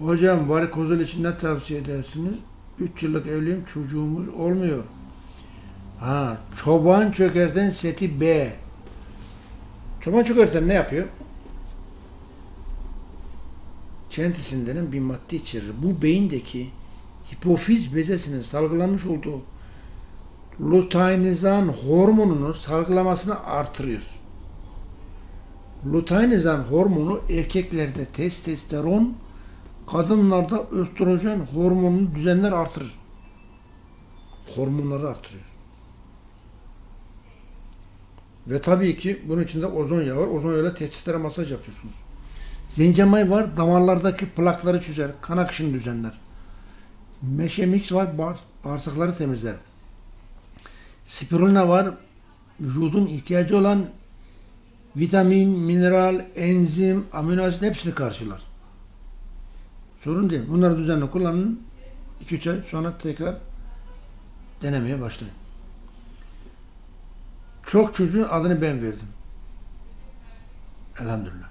Hocam varikozol için ne tavsiye edersiniz? 3 yıllık evliyim çocuğumuz olmuyor. Ha, çoban çökerten seti B. Çoban çökerten ne yapıyor? Çentisin denen bir madde içerir. Bu beyindeki hipofiz bezesinin salgılanmış olduğu luteinizan hormonunu salgılamasını artırıyor. Luteinizan hormonu erkeklerde testosteron, kadınlarda östrojen hormonunu düzenler artırır. Hormonları artırıyor. Ve tabii ki bunun içinde ozon yağı var. Ozon yağıyla testislere masaj yapıyorsunuz. Zencemay var. Damarlardaki plakları çözer. Kan akışını düzenler. Meşe mix var. Bağır, bağırsakları temizler. Spirulina var. Vücudun ihtiyacı olan vitamin, mineral, enzim, amino asit hepsini karşılar. Sorun değil. Bunları düzenli kullanın. 2-3 ay sonra tekrar denemeye başlayın. Çok çocuğun adını ben verdim. Elhamdülillah.